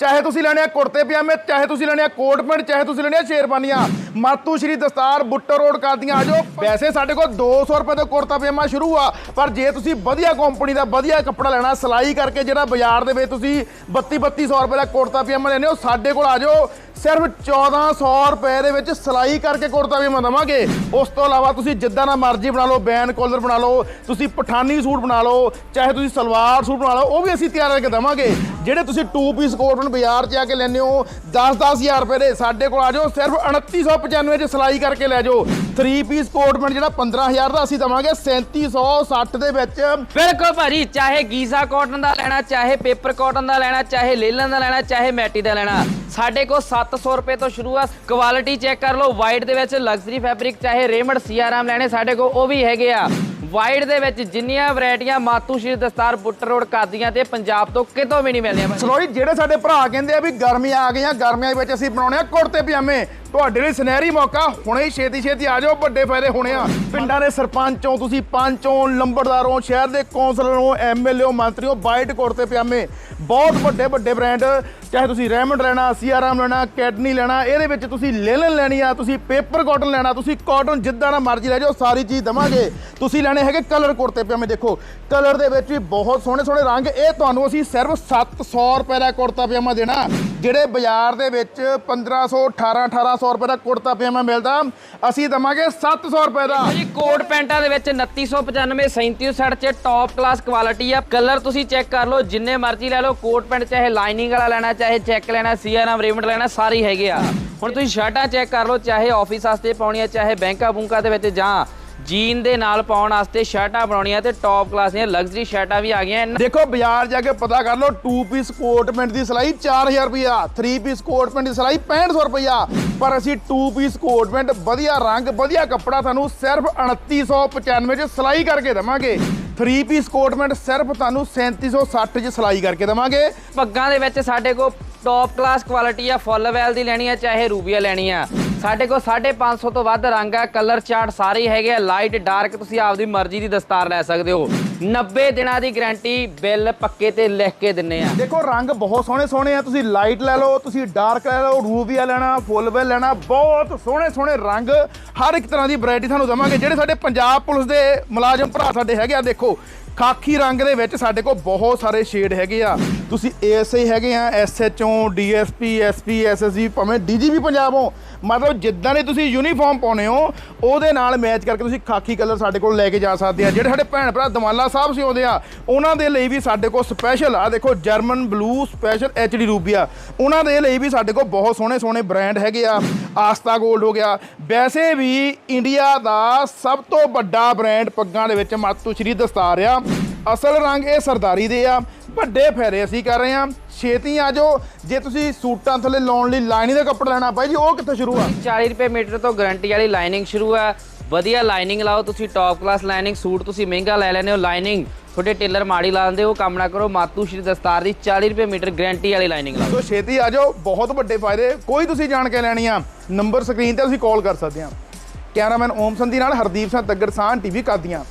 ਚਾਹੇ ਤੁਸੀਂ ਲੈਣੇ ਆ ਕੁੜਤੇ ਪਜਾਮੇ, ਚਾਹੇ ਤੁਸੀਂ ਲੈਣੇ ਆ ਕੋਟ ਪੈਂਟ, ਚਾਹੇ ਤੁਸੀਂ ਲੈਣੇ ਆ ਸ਼ੇਰਵਾਨੀਆਂ ਮਾਤੂ ਸ਼੍ਰੀ ਦਸਤਾਰ ਬੁੱਟਰ ਰੋਡ ਕਰਦੀਆਂ। ਆ ਜਾਓ, ਵੈਸੇ ਸਾਡੇ ਕੋਲ 200 ਰੁਪਏ ਤੋਂ ਕੁੜਤਾ ਪਜਾਮਾ ਸ਼ੁਰੂ ਆ, ਪਰ ਜੇ ਤੁਸੀਂ ਵਧੀਆ ਕੰਪਨੀ ਦਾ ਵਧੀਆ ਕੱਪੜਾ ਲੈਣਾ, ਸਿਲਾਈ ਕਰਕੇ ਜਿਹੜਾ ਬਾਜ਼ਾਰ ਦੇ ਵਿੱਚ ਤੁਸੀਂ 32 3200 ਰੁਪਏ ਦਾ ਕੁੜਤਾ ਪਜਾਮਾ ਲੈਣੇ ਹੋ, ਸਾਡੇ ਕੋਲ ਆ ਜਾਓ, ਸਿਰਫ 1400 ਰੁਪਏ ਦੇ ਵਿੱਚ ਸਿਲਾਈ ਕਰਕੇ ਕੁੜਤਾ ਪਜਾਮਾ ਦਵਾਂਗੇ। ਉਸ ਤੋਂ ਇਲਾਵਾ ਤੁਸੀਂ ਜਿੱਦਾਂ ਦਾ ਮਰਜ਼ੀ ਬਣਾ ਲਓ, ਬੈਨ ਕਾਲਰ ਬਣਾ ਲਓ, ਤੁਸੀਂ ਪਠਾਨੀ ਸੂਟ ਬਣਾ ਲਓ, ਚਾਹੇ ਤੁਸੀਂ ਸਲਵਾਰ ਸੂਟ ਬਣਾ ਲਓ, ਉਹ ਵੀ ਅਸੀਂ ਤਿਆਰ ਕਰਕੇ ਦਵਾਂਗੇ। ਜਿਹੜੇ ਤੁਸੀਂ 2 ਪੀਸ ਕੋਟ ਨੂੰ ਬਾਜ਼ਾਰ 'ਚ ਆ ਕੇ ਲੈਂਦੇ ਹੋ 10-10000 ਰੁਪਏ ਦੇ, ਸਾਡੇ ਕੋਲ ਆ ਜਾਓ, ਸਿਰਫ 2995 'ਚ ਸਿਲਾਈ ਕਰਕੇ ਲੈ ਜਾਓ। 3 ਪੀਸ ਕੋਟ ਪੈਂਟ ਜਿਹੜਾ 15000 ਦਾ ਅਸੀਂ ਦਵਾਂਗੇ 3760 ਦੇ ਵਿੱਚ। ਬਿਲਕੁਲ ਭਾਜੀ ਚਾਹੇ ਗੀਜ਼ਾ ਕਾਟਨ ਦਾ ਲੈਣਾ ਚਾਹੇ ਪੇਪਰ ਕਾਟਨ ਦਾ ਲੈਣਾ ਚਾਹੇ ਲੇਲਨ ਦਾ ਲੈਣਾ ਚਾਹੇ ਮੈਟੀ ਦਾ ਲੈਣਾ। ਸਾਡੇ ਕੋਲ 700 ਰੁਪਏ ਤੋਂ ਸ਼ੁਰੂ ਆ ਕੁਆਲਿਟੀ ਚੈੱਕ ਕਰ ਲਓ ਵਾਈਟ ਦੇ ਵਿੱਚ ਲਗਜ਼ਰੀ ਫੈਬਰਿਕ ਚਾਹੇ ਰੇਮੰਡ ਸੀਆਰਾਮ ਲੈਣੇ ਸਾਡੇ ਕੋਲ ਉਹ ਵੀ ਹੈਗੇ ਆ। ਵਾਈਟ ਦੇ ਵਿੱਚ ਜਿੰਨੀਆਂ ਵੈਰਾਈਟੀਆਂ ਮਾਤੂ ਸ਼੍ਰੀ ਦਸਤਾਰ ਬੁੱਟਰ ਰੋਡ ਕਾਦੀਆਂ ਤੇ ਪੰਜਾਬ ਤੋਂ ਕਿਤੋਂ ਵੀ ਨਹੀਂ ਮਿਲਦੀਆਂ ਭਾਜੀ। ਸਲੋ ਜੀ ਜਿਹੜੇ ਸਾਡੇ ਭਰਾ ਕਹਿੰਦੇ ਆ ਵੀ ਗਰਮੀਆਂ ਆ ਗਈਆਂ ਗਰਮੀਆਂ ਵਿੱਚ ਅਸੀਂ ਬਣਾਉਣੇ ਆ ਕੁੜਤੇ ਪਜਾਮੇ। ਤੁਹਾਡੇ ਲਈ ਸੁਨਹਿਰੀ ਮੌਕਾ। ਹੁਣੇ ਹੀ ਛੇਤੀ ਛੇਤੀ ਆ ਜਾਓ, ਵੱਡੇ ਫਾਇਦੇ ਹੋਣੇ ਆ। ਪਿੰਡਾਂ ਦੇ ਸਰਪੰਚੋਂ ਤੁਸੀਂ ਪੰਚੋਂ, ਲੰਬੜਦਾਰੋਂ, ਸ਼ਹਿਰ ਦੇ ਕੌਂਸਲਰੋਂ, ਐਮਐਲਏਓ, ਮੰਤਰੀਓ, ਵਾਈਟ ਕੁੜਤੇ ਪਜਾਮੇ ਬਹੁਤ ਵੱਡੇ ਵੱਡੇ ਬ੍ਰਾਂਡ, ਚਾਹੇ ਤੁਸੀਂ ਰੈਮੰਡ ਲੈਣਾ ਸੀਆਰਾਮ ਲੈਣਾ, ਕੈਡਨੀ ਲੈਣਾ, ਇਹਦੇ ਵਿੱਚ ਤੁਸੀਂ ਲੇਲਨ ਲੈਣੀ ਆ, ਤੁਸੀਂ ਪੇਪਰ ਕਾਟਨ ਲੈਣਾ, ਤੁਸੀਂ ਕਾਟਨ ਜਿੱਦਾਂ ਦਾ ਮਰਜ਼ੀ ਲੈ ਜਾਓ, ਸਾਰੀ ਚੀਜ਼ ਦਵਾਂਗੇ। ਤੁਸੀਂ ਲੈਣੇ ਹੈਗੇ ਕਲਰ ਕੁੜਤੇ ਪਿਆਮੇ, ਦੇਖੋ, ਕਲਰ ਦੇ ਵਿੱਚ ਵੀ ਬਹੁਤ ਸੋਹਣੇ ਸੋਹਣੇ ਰੰਗ। ਇਹ ਤੁਹਾਨੂੰ ਅਸੀਂ ਸਿਰਫ 700 ਰੁਪਏ ਦਾ ਕੁੜਤਾ ਪਜਾਮਾ ਦੇਣਾ। ਜਿਹੜੇ ਬਾਜ਼ਾਰ ਦੇ ਵਿੱਚ 1500 18 1800 ਰੁਪਏ ਦਾ ਕੁੜਤਾ ਪਜਾਮਾ ਮਿਲਦਾ, ਅਸੀਂ ਦਵਾਂਗੇ 700 ਰੁਪਏ ਦਾ। ਜੀ ਕੋਟ ਪੈਂਟਾਂ ਦੇ ਵਿੱਚ 2995 3760 ਚ ਟੌਪ ਕਲਾਸ ਕੁਆਲਿਟੀ ਆ। ਕਲਰ ਤੁਸੀਂ ਚੈੱਕ ਕਰ ਲਓ, ਜਿੰਨੇ ਮਰਜ਼ੀ ਲੈ ਲਓ, ਕੋਟ ਪੈਂਟ ਚਾਹੇ ਲਾਈਨਿੰਗ ਵਾਲਾ ਲੈਣਾ, ਚਾਹੇ ਚੈੱਕ ਲੈਣਾ ਸੀਆਰਐਮ ਰੇਮੰਡ ਲੈਣਾ, ਸਾਰੇ ਹੈਗੇ ਆ। ਹੁਣ ਤੁਸੀਂ ਸ਼ਰਟਾਂ ਚੈੱਕ ਕਰ ਲਓ, ਚਾਹੇ ਆਫਿਸ ਵਾਸਤੇ ਪਾਉਣੀਆਂ, ਚਾਹੇ ਬੈਂਕਾਂ ਬੁੰਕਾਂ ਦੇ ਵਿੱਚ ਜਾਂ ਜੀਨ ਦੇ ਨਾਲ ਪਾਉਣ ਵਾਸਤੇ ਸ਼ਰਟਾਂ ਬਣਾਉਣੀਆਂ ਤੇ ਟੌਪ ਕਲਾਸ ਦੀਆਂ ਲਗਜ਼ਰੀ ਸ਼ਰਟਾਂ ਵੀ ਆ ਗਈਆਂ। ਦੇਖੋ ਬਾਜ਼ਾਰ ਜਾ ਕੇ ਪਤਾ ਕਰ ਲਓ 2 ਪੀਸ ਕੋਟ ਪੈਂਟ ਦੀ ਸਿਲਾਈ 4000 ਰੁਪਇਆ 3 ਪੀਸ ਕੋਟ ਪੈਂਟ ਦੀ ਸਿਲਾਈ 6500 ਰੁਪਇਆ ਪਰ ਅਸੀਂ 2 ਪੀਸ ਕੋਟ ਪੈਂਟ ਵਧੀਆ ਰੰਗ ਵਧੀਆ ਕੱਪੜਾ ਤੁਹਾਨੂੰ ਸਿਰਫ 2995 ਚ ਸਿਲਾਈ ਕਰਕੇ ਦਵਾਂਗੇ। 3 ਪੀਸ ਕੋਟ ਪੈਂਟ ਸਿਰਫ ਤੁਹਾਨੂੰ 3760 ਚ ਸਿਲਾਈ ਕਰਕੇ ਦਵਾਂਗੇ। ਪੱਗਾਂ ਦੇ ਵਿੱਚ ਸਾਡੇ ਕੋਲ ਟੌਪ ਕਲਾਸ ਕੁਆਲਿਟੀ ਆ ਫੁੱਲ ਵੈਲ ਦੀ ਲੈਣੀ ਆ ਚਾਹੇ ਰੂਬੀਆ ਲੈਣੀ ਆ। ਸਾਡੇ ਕੋਲ 550 ਤੋਂ ਵੱਧ ਰੰਗ ਆ ਕਲਰ ਚਾਰਟ ਸਾਰੇ ਹੈਗੇ ਆ ਲਾਈਟ ਡਾਰਕ ਤੁਸੀਂ ਆਪਦੀ ਮਰਜ਼ੀ ਦੀ ਦਸਤਾਰ ਲੈ ਸਕਦੇ ਹੋ। 90 ਦਿਨਾਂ ਦੀ ਗਾਰੰਟੀ ਬਿੱਲ ਪੱਕੇ ਤੇ ਲਿਖ ਕੇ ਦਿੰਨੇ ਆ। ਦੇਖੋ, ਰੰਗ ਬਹੁਤ ਸੋਹਣੇ ਸੋਹਣੇ ਆ, ਤੁਸੀਂ ਲਾਈਟ ਲੈ ਲਓ, ਤੁਸੀਂ ਡਾਰਕ ਲੈ ਲਓ ਰੂਬੀਆ ਲੈਣਾ ਫੁੱਲ ਵੈਲ ਲੈਣਾ, ਬਹੁਤ ਸੋਹਣੇ ਸੋਹਣੇ ਰੰਗ। ਹਰ ਇੱਕ ਤਰ੍ਹਾਂ ਦੀ ਵੈਰਾਈਟੀ ਤੁਹਾਨੂੰ ਦਵਾਂਗੇ, ਜਿਹੜੇ ਸਾਡੇ ਪੰਜਾਬ ਪੁਲਿਸ ਦੇ ਮੁਲਾਜ਼ਮ ਭਰਾ ਸਾਡੇ ਹੈਗੇ ਆ, ਦੇਖੋ, ਖਾਕੀ ਰੰਗ ਦੇ ਵਿੱਚ ਸਾਡੇ ਕੋਲ ਬਹੁਤ ਸਾਰੇ ਸ਼ੇਡ ਹੈਗੇ ਆ। ਤੁਸੀਂ ਏਐਸਆਈ ਹੈਗੇ ਆ ਐਸਐਚਓ ਡੀਐਸਪੀ ਐਸਪੀ ਐਸਐਸਜੀ ਭਾਵੇਂ ਡੀਜੀਪੀ ਪੰਜਾਬ ਹੋ, ਮਤਲਬ ਜਿੱਦਾਂ ਦੇ ਤੁਸੀਂ ਯੂਨੀਫਾਰਮ ਪਾਉਨੇ ਹੋ, ਉਹਦੇ ਨਾਲ ਮੈਚ ਕਰਕੇ ਤੁਸੀਂ ਖਾਕੀ ਕਲਰ ਸਾਡੇ ਕੋਲ ਲੈ ਕੇ ਜਾ ਸਕਦੇ ਆ। ਜਿਹੜੇ ਸਾਡੇ ਭੈਣ ਭਰਾ ਦਮਾਲਾ ਸਾਹਿਬ ਸੀ ਆਉਂਦੇ ਆ, ਉਹਨਾਂ ਦੇ ਲਈ ਵੀ ਸਾਡੇ ਕੋਲ ਸਪੈਸ਼ਲ ਆ। ਦੇਖੋ ਜਰਮਨ ਬਲੂ ਸਪੈਸ਼ਲ ਐਚਡੀ ਰੂਬੀਆ ਉਹਨਾਂ ਦੇ ਲਈ ਵੀ ਸਾਡੇ ਕੋਲ ਬਹੁਤ ਸੋਹਣੇ ਸੋਹਣੇ ਬ੍ਰਾਂਡ ਹੈਗੇ ਆ। ਆਸਤਾ 골ਡ ਹੋ ਗਿਆ। ਵੈਸੇ ਵੀ ਇੰਡੀਆ ਦਾ ਸਭ ਤੋਂ ਵੱਡਾ ਬ੍ਰਾਂਡ ਪੱਗਾਂ ਦੇ ਵਿੱਚ ਮਾਤੂ ਸ਼੍ਰੀ ਦਸਤਾਰ ਆ। ਅਸਲ ਰੰਗ ਇਹ ਸਰਦਾਰੀ ਦੇ ਆ ਵੱਡੇ ਫੇਰੇ ਅਸੀਂ ਕਰ ਰਹੇ ਆ ਛੇਤੀ ਆ ਜਾਓ। ਜੇ ਤੁਸੀਂ ਸੂਟਾਂ ਥੱਲੇ ਲਾਉਣ ਲਈ ਲਾਈਨਿੰਗ ਦਾ ਕੱਪੜਾ ਲੈਣਾ ਬਾਈ ਜੀ ਉਹ ਕਿੱਥੋਂ ਸ਼ੁਰੂ ਆ? 40 ਰੁਪਏ ਮੀਟਰ ਤੋਂ ਗਾਰੰਟੀ ਵਾਲੀ ਲਾਈਨਿੰਗ ਸ਼ੁਰੂ ਆ। ਵਧੀਆ ਲਾਈਨਿੰਗ ਲਾਓ ਤੁਸੀਂ ਟੌਪ ਕਲਾਸ ਲਾਈਨਿੰਗ ਸੂਟ ਤੁਸੀਂ ਮਹਿੰਗਾ ਲੈ ਲੈਨੇ ਹੋ ਲਾਈਨਿੰਗ ਤੁਹਾਡੇ ਟੇਲਰ ਮਾੜੀ ਲਾ ਦਿੰਦੇ ਉਹ ਕੰਮ ਨਾ ਕਰੋ। ਮਾਤੂ ਸ਼੍ਰੀ ਦਸਤਾਰ ਦੀ 40 ਰੁਪਏ ਮੀਟਰ ਗਾਰੰਟੀ ਵਾਲੀ ਲਾਈਨਿੰਗ ਲਾਓ। ਸੋ ਛੇਤੀ ਆ ਜਾਓ ਬਹੁਤ ਵੱਡੇ ਫਾਇਦੇ ਕੋਈ ਤੁਸੀਂ ਜਾਣ ਕੇ ਲੈਣੀ ਆ ਨੰਬਰ ਸਕਰੀਨ ਤੇ ਤੁਸੀਂ ਕਾਲ ਕਰ ਸਕਦੇ ਆ ਕੈਮਰਾਮੈਨ ਓਮ ਸੰਧੀ ਨਾਲ ਹਰਦੀਪ ਸਿੰਘ ਤੱਗੜ ਸਾਨ ਟੀਵੀ ਕਾਦੀਆਂ।